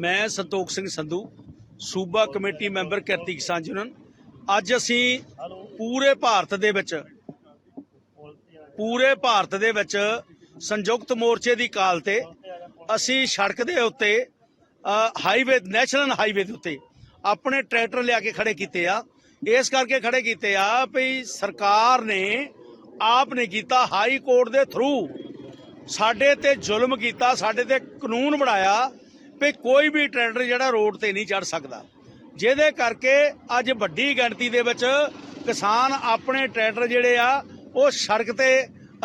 ਮੈਂ ਸੰਤੋਖ ਸਿੰਘ ਸੰਧੂ, ਸੂਬਾ committee member Kirti Kisan union ਅੱਜ ਅਸੀਂ ਪੂਰੇ ਭਾਰਤ ਦੇ ਵਿੱਚ, ਪੂਰੇ ਭਾਰਤ ਦੇ ਵਿੱਚ ਸੰਯੁਕਤ ਮੋਰਚੇ ਦੀ ਕਾਲ ਤੇ ਅਸੀਂ ਸੜਕ ਦੇ ਉੱਤੇ ਹਾਈਵੇ ਨੈਸ਼ਨਲ ਹਾਈਵੇ ਦੇ ਉੱਤੇ ਆਪਣੇ ਟਰੈਕਟਰ ਲਿਆ ਕੇ ਖੜੇ ਕੀਤੇ ਆ। ਇਸ ਕਰਕੇ ਖੜੇ ਕੀਤੇ ਆ ਵੀ ਸਰਕਾਰ ਨੇ, ਆਪ ਨੇ ਕੀਤਾ ਹਾਈ ਕੋਰਟ ਦੇ ਥਰੂ ਸਾਡੇ ਤੇ ਜ਼ੁਲਮ ਕੀਤਾ, ਸਾਡੇ ਤੇ ਕਾਨੂੰਨ ਬਣਾਇਆ। ਵੀ ਕੋਈ ਵੀ ਟਰੈਕਟਰ ਜਿਹੜਾ ਰੋਡ ਤੇ ਨਹੀਂ ਚੜ ਸਕਦਾ। ਜਿਹਦੇ ਕਰਕੇ ਅੱਜ ਵੱਡੀ ਗਿਣਤੀ ਦੇ ਵਿੱਚ ਕਿਸਾਨ ਆਪਣੇ ਟਰੈਕਟਰ ਜਿਹੜੇ ਆ, ਉਹ ਸੜਕ ਤੇ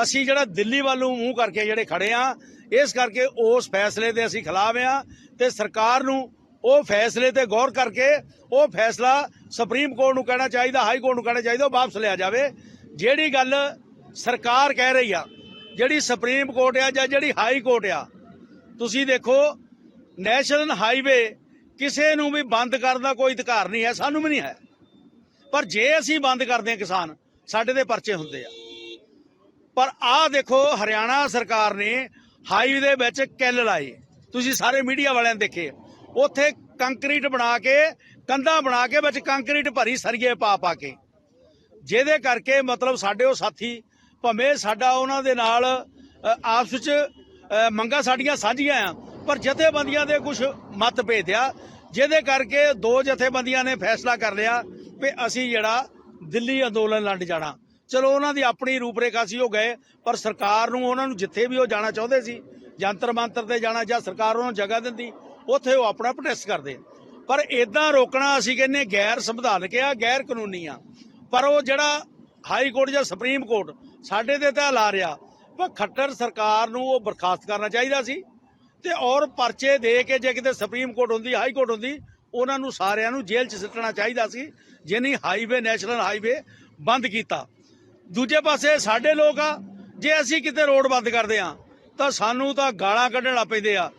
ਅਸੀਂ ਜਿਹੜਾ ਦਿੱਲੀ ਵੱਲ ਨੂੰ ਮੂੰਹ ਕਰਕੇ ਜਿਹੜੇ ਖੜੇ ਆ, ਇਸ ਕਰਕੇ ਉਸ ਫੈਸਲੇ ਦੇ ਅਸੀਂ ਖਿਲਾਫ ਆ ਤੇ ਸਰਕਾਰ ਨੂੰ ਉਹ ਫੈਸਲੇ ਤੇ ਗੌਰ ਕਰਕੇ ਉਹ ਫੈਸਲਾ ਸੁਪਰੀਮ ਕੋਰਟ ਨੂੰ ਕਹਿਣਾ ਚਾਹੀਦਾ, ਹਾਈ ਕੋਰਟ ਨੂੰ ਕਹਿਣਾ ਚਾਹੀਦਾ, ਉਹ ਵਾਪਸ ਲਿਆ ਜਾਵੇ। ਜਿਹੜੀ ਗੱਲ ਸਰਕਾਰ ਕਹਿ ਰਹੀ ਆ, ਜਿਹੜੀ ਸੁਪਰੀਮ ਕੋਰਟ ਆ ਜਾਂ ਜਿਹੜੀ ਹਾਈ ਕੋਰਟ ਆ, ਤੁਸੀਂ ਦੇਖੋ ਨੈਸ਼ਨਲ ਹਾਈਵੇ ਕਿਸੇ ਨੂੰ ਵੀ ਬੰਦ ਕਰਨ ਦਾ ਕੋਈ ਅਧਿਕਾਰ ਨਹੀਂ ਹੈ ਸਾਨੂੰ ਵੀ ਨਹੀਂ ਹੈ। ਪਰ ਜੇ ਅਸੀਂ ਬੰਦ ਕਰਦੇ ਹਾਂ ਕਿਸਾਨ ਸਾਡੇ ਦੇ ਪਰਚੇ ਹੁੰਦੇ ਆ। ਪਰ ਆਹ ਦੇਖੋ ਹਰਿਆਣਾ ਸਰਕਾਰ ਨੇ ਹਾਈਵੇ ਦੇ ਵਿੱਚ ਕਿੱਲ ਲਾਏ। ਤੁਸੀਂ ਸਾਰੇ ਮੀਡੀਆ ਵਾਲਿਆਂ ਨੇ ਦੇਖੇ। ਉੱਥੇ ਕੰਕਰੀਟ ਬਣਾ ਕੇ ਕੰਧਾਂ ਬਣਾ ਕੇ ਵਿੱਚ ਕੰਕਰੀਟ ਭਰੀ ਸਰੀਏ ਪਾ ਪਾ ਕੇ। ਜਿਹਦੇ ਕਰਕੇ ਮਤਲਬ ਸਾਡੇ ਉਹ ਸਾਥੀ ਭਵੇਂ ਸਾਡਾ ਉਹਨਾਂ ਦੇ ਨਾਲ ਆਪਸ ਵਿੱਚ ਅ, ਮੰਗਾਂ ਸਾਡੀਆਂ ਸਾਂਝੀਆਂ ਆ ਪਰ ਜਥੇਬੰਦੀਆਂ ਦੇ ਕੁਝ ਮਤਭੇਦ ਆ, ਜਿਹਦੇ ਕਰਕੇ ਦੋ ਜਥੇਬੰਦੀਆਂ ਨੇ ਫੈਸਲਾ ਕਰ ਲਿਆ ਵੀ ਅਸੀਂ ਜਿਹੜਾ ਦਿੱਲੀ ਅੰਦੋਲਨ ਲੰਡ ਜਾਣਾ। ਚਲੋ, ਉਹਨਾਂ ਦੀ ਆਪਣੀ ਰੂਪਰੇਖਾ ਸੀ, ਉਹ ਗਏ, ਪਰ ਸਰਕਾਰ ਨੂੰ ਉਹਨਾਂ ਨੂੰ ਜਿੱਥੇ ਵੀ ਉਹ ਜਾਣਾ ਚਾਹੁੰਦੇ ਸੀ, ਜੰਤਰ ਮੰਤਰ ਤੇ ਜਾਣਾ ਜਾਂ ਸਰਕਾਰ ਉਹਨਾਂ ਨੂੰ ਜਗ੍ਹਾ ਦਿੰਦੀ, ਉੱਥੇ ਉਹ ਆਪਣਾ ਪ੍ਰੋਟੈਸਟ ਕਰਦੇ। ਪਰ ਇਦਾਂ ਰੋਕਣਾ ਅਸੀਂ ਕਹਿੰਨੇ ਗੈਰ ਸੰਵਿਧਾਨਕ ਆ, ਗੈਰ ਕਾਨੂੰਨੀ ਆ। ਪਰ ਉਹ ਜਿਹੜਾ ਹਾਈ ਕੋਰਟ ਜਾਂ ਸੁਪਰੀਮ ਕੋਰਟ ਸਾਡੇ ਤੇ ਤਾਂ ਲਾ ਰਿਹਾ, ਪਰ ਖੱਟਰ ਸਰਕਾਰ ਨੂੰ ਉਹ ਬਰਖਾਸਤ ਕਰਨਾ ਚਾਹੀਦਾ ਸੀ। ਤੇ ਔਰ ਪਰਚੇ ਦੇ ਕੇ ਜੇ ਕਿਤੇ ਸੁਪਰੀਮ ਕੋਰਟ ਹੁੰਦੀ, ਹਾਈ ਕੋਰਟ ਹੁੰਦੀ, ਉਹਨਾਂ ਨੂੰ ਸਾਰਿਆਂ ਨੂੰ ਜੇਲ੍ਹ 'ਚ ਸਿੱਟਣਾ ਚਾਹੀਦਾ ਸੀ ਜਿਹਨੇ ਹਾਈਵੇ, ਨੈਸ਼ਨਲ ਹਾਈਵੇ ਬੰਦ ਕੀਤਾ। ਦੂਜੇ ਪਾਸੇ ਸਾਡੇ ਲੋਕ ਆ, ਜੇ ਅਸੀਂ ਕਿਤੇ ਰੋਡ ਬੰਦ ਕਰਦੇ ਆ ਤਾਂ ਸਾਨੂੰ ਤਾਂ ਗਾਲਾਂ ਕੱਢਣਾ ਪੈਂਦੇ ਆ।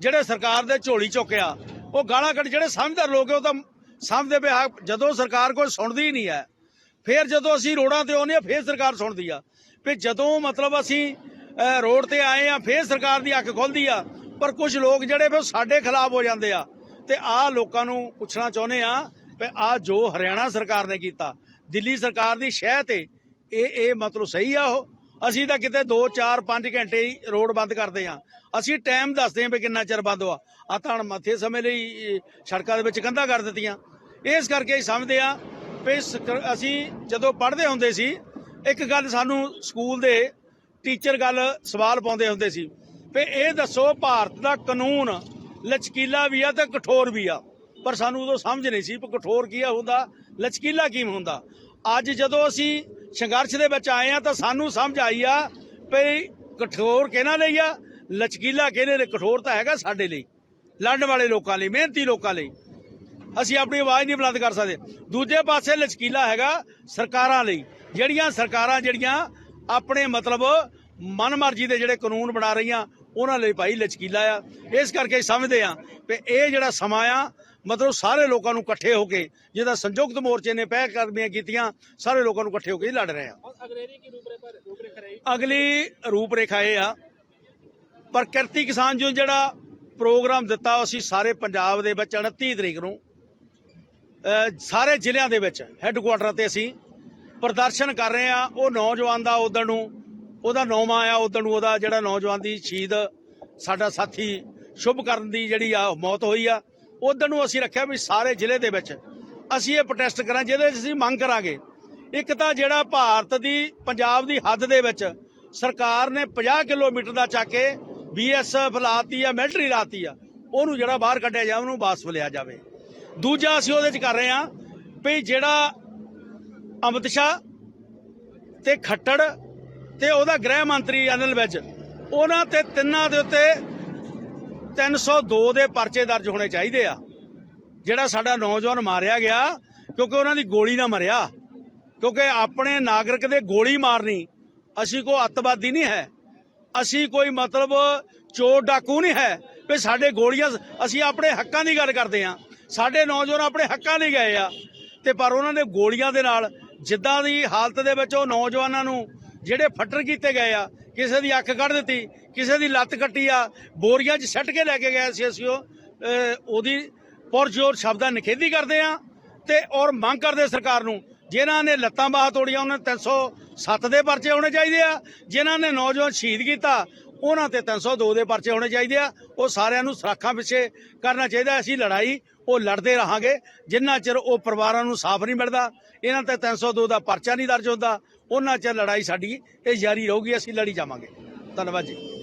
ਜਿਹੜੇ ਸਰਕਾਰ ਦੇ ਝੋਲੀ ਚੁੱਕਿਆ ਉਹ ਗਾਲਾਂ ਕੱਢ, ਜਿਹੜੇ ਸਮਝਦਾਰ ਲੋਕ ਉਹ ਤਾਂ ਸਮਝਦੇ ਪਏ ਜਦੋਂ ਸਰਕਾਰ ਕੋਈ ਸੁਣਦੀ ਨਹੀਂ ਹੈ, ਫਿਰ ਜਦੋਂ ਅਸੀਂ ਰੋਡਾਂ ਤੇ ਆਉਂਦੇ ਆ ਫਿਰ ਸਰਕਾਰ ਸੁਣਦੀ ਆ। ਵੀ ਜਦੋਂ ਮਤਲਬ ਅਸੀਂ ਰੋਡ ਤੇ ਆਏ ਆ, ਫਿਰ ਸਰਕਾਰ ਦੀ ਅੱਖ ਖੁੱਲਦੀ ਆ ਪਰ ਕੁਝ ਲੋਕ ਜਿਹੜੇ ਫਿਰ ਸਾਡੇ ਖਿਲਾਫ ਹੋ ਜਾਂਦੇ ਆ। ਤੇ ਆਹ ਲੋਕਾਂ ਨੂੰ ਪੁੱਛਣਾ ਚਾਹੁੰਦੇ ਆ ਵੀ ਆ ਜੋ ਹਰਿਆਣਾ ਸਰਕਾਰ ਨੇ ਕੀਤਾ, ਦਿੱਲੀ ਸਰਕਾਰ ਦੀ ਸ਼ਹਿ ਤੇ ਇਹ ਇਹ ਮਤਲਬ ਸਹੀ ਆ ਉਹ? ਅਸੀਂ ਤਾਂ ਕਿਤੇ 2 4 5 ਘੰਟੇ ਹੀ ਰੋਡ ਬੰਦ ਕਰਦੇ ਆ। ਅਸੀਂ ਟਾਈਮ ਦੱਸਦੇ ਆ ਵੀ ਕਿੰਨਾ ਚਿਰ ਬੰਦ ਹੋਆ ਆ ਤਾਂ ਹੁਣ ਮੱਥੇ ਸਮੇਂ ਲਈ ਸੜਕਾਂ ਦੇ ਵਿੱਚ ਕੰਧਾਂ ਕਰ ਦਿੱਤੀਆਂ। ਇਸ ਕਰਕੇ ਅਸੀਂ ਸਮਝਦੇ ਆ ਵੀ ਅਸੀਂ ਜਦੋਂ ਪੜ੍ਹਦੇ ਹੁੰਦੇ ਸੀ, ਇੱਕ ਗੱਲ ਸਾਨੂੰ ਸਕੂਲ ਦੇ ਟੀਚਰ ਗੱਲ ਸਵਾਲ ਪਾਉਂਦੇ ਹੁੰਦੇ ਸੀ। ਵੀ ਇਹ ਦੱਸੋ, ਭਾਰਤ ਦਾ ਕਾਨੂੰਨ ਲਚਕੀਲਾ ਵੀ ਆ ਤੇ ਕਠੋਰ ਵੀ ਆ। ਪਰ ਸਾਨੂੰ ਉਦੋਂ ਸਮਝ ਨਹੀਂ ਸੀ ਵੀ ਕਠੋਰ ਕੀ ਹੁੰਦਾ ਲਚਕੀਲਾ ਕੀ ਹੁੰਦਾ। ਅੱਜ ਜਦੋਂ ਅਸੀਂ ਸੰਘਰਸ਼ ਦੇ ਵਿੱਚ ਆਏ ਆ ਤਾਂ ਸਾਨੂੰ ਸਮਝ ਆਈ ਆ ਵੀ ਕਠੋਰ ਕਿਹਨਾਂ ਲਈ ਆ, ਲਚਕੀਲਾ ਕਿਹਨੇ ਲਈ? ਕਠੋਰ ਤਾਂ ਹੈਗਾ ਸਾਡੇ ਲਈ, ਲੜਨ ਵਾਲੇ ਲੋਕਾਂ ਲਈ, ਮਿਹਨਤੀ ਲੋਕਾਂ ਲਈ। ਅਸੀਂ ਆਪਣੀ ਆਵਾਜ਼ ਨਹੀਂ ਬੁਲੰਦ ਕਰ ਸਕਦੇ। ਦੂਜੇ ਪਾਸੇ ਲਚਕੀਲਾ ਹੈਗਾ ਸਰਕਾਰਾਂ ਲਈ। ਜਿਹੜੀਆਂ ਸਰਕਾਰਾਂ, ਜਿਹੜੀਆਂ ਆਪਣੇ ਮਤਲਬ ਮਨਮਰਜ਼ੀ ਦੇ ਜਿਹੜੇ ਕਾਨੂੰਨ ਬਣਾ ਰਹੀਆਂ ਉਹਨਾਂ ਲਈ ਭਾਈ ਲਚਕੀਲਾ ਆ। ਇਸ ਕਰਕੇ ਸਮਝਦੇ ਆ ਕਿ ਇਹ ਜਿਹੜਾ ਸਮਾਂ ਆ ਮਤਲਬ ਸਾਰੇ ਲੋਕਾਂ ਨੂੰ ਇਕੱਠੇ ਹੋ ਕੇ ਜਿਹਦਾ ਸੰਯੁਕਤ ਮੋਰਚੇ ਨੇ ਪਹਿਲ ਕਦਮੀਆਂ ਕੀਤੀਆਂ ਸਾਰੇ ਲੋਕਾਂ ਨੂੰ ਇਕੱਠੇ ਹੋ ਕੇ ਲੜ ਰਹੇ ਆ ਅਗਲੀ ਰੂਪਰੇਖਾ ਇਹ ਆ ਪਰ ਕਿਰਤੀ ਕਿਸਾਨ ਜੋ ਜਿਹੜਾ ਪ੍ਰੋਗਰਾਮ ਦਿੱਤਾ ਅਸੀਂ ਸਾਰੇ ਪੰਜਾਬ ਦੇ ਵਿੱਚ 29 ਤਰੀਕ ਨੂੰ ਸਾਰੇ ਜ਼ਿਲ੍ਹਿਆਂ ਦੇ ਵਿੱਚ ਹੈੱਡਕੁਆਟਰ ਤੇ ਅਸੀਂ ਪ੍ਰਦਰਸ਼ਨ ਕਰ ਰਹੇ ਆ ਉਹ ਨੌਜਵਾਨ ਦਾ ਉਦੋਂ ਨੂੰ ਉਹਦਾ ਨੌਵਾਂ ਆਇਆ ਉਦੋਂ ਨੂੰ ਉਹਦਾ ਜਿਹੜਾ ਨੌਜਵਾਨ ਦੀ ਸ਼ਹੀਦ, ਸਾਡਾ ਸਾਥੀ ਸ਼ੁਭ ਕਰਨ ਦੀ ਜਿਹੜੀ ਆ, ਮੌਤ ਹੋਈ ਆ। ਉਦੋਂ ਨੂੰ ਅਸੀਂ ਰੱਖਿਆ ਵੀ ਸਾਰੇ ਜ਼ਿਲ੍ਹੇ ਦੇ ਵਿੱਚ ਅਸੀਂ ਇਹ ਪ੍ਰੋਟੈਸਟ ਕਰਾਂ ਜਿਹਦੇ ਵਿੱਚ ਅਸੀਂ ਮੰਗ ਕਰਾਂਗੇ। ਇੱਕ ਤਾਂ ਜਿਹੜਾ ਭਾਰਤ ਦੀ, ਪੰਜਾਬ ਦੀ ਹੱਦ ਦੇ ਵਿੱਚ ਸਰਕਾਰ ਨੇ 50 ਕਿਲੋਮੀਟਰ ਦਾ ਚੱਕ ਕੇ ਬੀਐਸਐਫ ਲਾਤੀ ਆ ਮਿਲਟਰੀ ਲਾਤੀ ਆ, ਉਹਨੂੰ ਜਿਹੜਾ ਬਾਹਰ ਕੱਢਿਆ ਜਾਵੇ, ਉਹਨੂੰ ਵਾਪਸ ਲਿਆ ਜਾਵੇ। ਦੂਜਾ ਅਸੀਂ ਉਹਦੇ ਚ ਕਰ ਰਹੇ ਆ ਵੀ ਜਿਹੜਾ ਅਮਿਤ ਸ਼ਾਹ ਤੇ ਖੱਟੜ ਤੇ ਉਹਦਾ ਗ੍ਰਹਿ ਮੰਤਰੀ ਅਨਿਲ ਵਿਜ ਉਹਨਾਂ ਤੇ ਤਿੰਨਾਂ ਦੇ ਉੱਤੇ 302 ਦੇ ਪਰਚੇ ਦਰਜ ਹੋਣੇ ਚਾਹੀਦੇ ਆ, ਜਿਹੜਾ ਸਾਡਾ ਨੌਜਵਾਨ ਮਾਰਿਆ ਗਿਆ, ਕਿਉਂਕਿ ਉਹਨਾਂ ਦੀ ਗੋਲੀ ਨਾਲ ਮਰਿਆ। ਕਿਉਂਕਿ ਆਪਣੇ ਨਾਗਰਿਕ ਦੇ ਗੋਲੀ ਮਾਰਨੀ ਅਸੀਂ ਕੋਈ ਅੱਤਵਾਦੀ ਨਹੀਂ ਹੈ। ਅਸੀਂ ਕੋਈ ਮਤਲਬ ਚੋਰ ਡਾਕੂ ਨਹੀਂ ਹੈ ਵੀ ਸਾਡੇ ਗੋਲੀਆਂ ਅਸੀਂ ਆਪਣੇ ਹੱਕਾਂ ਦੀ ਗੱਲ ਕਰਦੇ ਆ ਸਾਡੇ ਨੌਜਵਾਨ ਆਪਣੇ ਹੱਕਾਂ ਲਈ ਗਏ ਆ। ਤੇ ਪਰ ਉਹਨਾਂ ਨੇ ਗੋਲੀਆਂ ਦੇ ਨਾਲ ਜਿੱਦਾਂ ਦੀ ਹਾਲਤ ਦੇ ਵਿੱਚ ਉਹ ਨੌਜਵਾਨਾਂ ਨੂੰ ਜਿਹੜੇ ਫੱਟਰ ਕੀਤੇ ਗਏ ਆ, ਕਿਸੇ ਦੀ ਅੱਖ ਕੱਢ ਦਿੱਤੀ, ਕਿਸੇ ਦੀ ਲੱਤ ਕੱਟੀ ਆ, ਬੋਰੀਆਂ 'ਚ ਸੱਟ ਕੇ ਲੈ ਕੇ ਗਏ ਸੀ ਅਸੀਂ ਉਹ ਉਹਦੀ ਪੁਰਜੋਰ ਸ਼ਬਦਾਂ ਨਿਖੇਧੀ ਕਰਦੇ ਆ ਤੇ ਔਰ ਮੰਗ ਕਰਦੇ ਸਰਕਾਰ ਨੂੰ, ਜਿਨ੍ਹਾਂ ਨੇ ਲੱਤਾਂ ਬਾਹਾਂ ਤੋੜੀਆਂ, ਉਹਨਾਂ ਨੂੰ 307 ਦੇ ਪਰਚੇ ਹੋਣੇ ਚਾਹੀਦੇ ਆ, ਜਿਨ੍ਹਾਂ ਨੇ ਨੌਜਵਾਨ ਸ਼ਹੀਦ ਕੀਤਾ ਉਹਨਾਂ ਤੇ 302 ਦੇ ਪਰਚੇ ਹੋਣੇ ਚਾਹੀਦੇ ਆ। ਉਹ ਸਾਰਿਆਂ ਨੂੰ ਸਰਾਖਾਂ ਪਿੱਛੇ ਕਰਨਾ ਚਾਹੀਦਾ। ਅਸੀਂ ਲੜਾਈ, ਉਹ ਲੜਦੇ ਰਹਾਂਗੇ। ਜਿੰਨਾ ਚਿਰ ਉਹ ਪਰਿਵਾਰਾਂ ਨੂੰ ਸਾਫ਼ ਨਹੀਂ ਮਿਲਦਾ, ਇਹਨਾਂ ਤੇ 302 ਦਾ ਪਰਚਾ ਨਹੀਂ ਦਰਜ ਹੁੰਦਾ। ਉਹਨਾਂ ਚਿਰ ਲੜਾਈ ਸਾਡੀ, ਇਹ ਜਾਰੀ ਰਹੂਗੀ, ਅਸੀਂ ਲੜੀ ਜਾਵਾਂਗੇ। ਧੰਨਵਾਦ ਜੀ।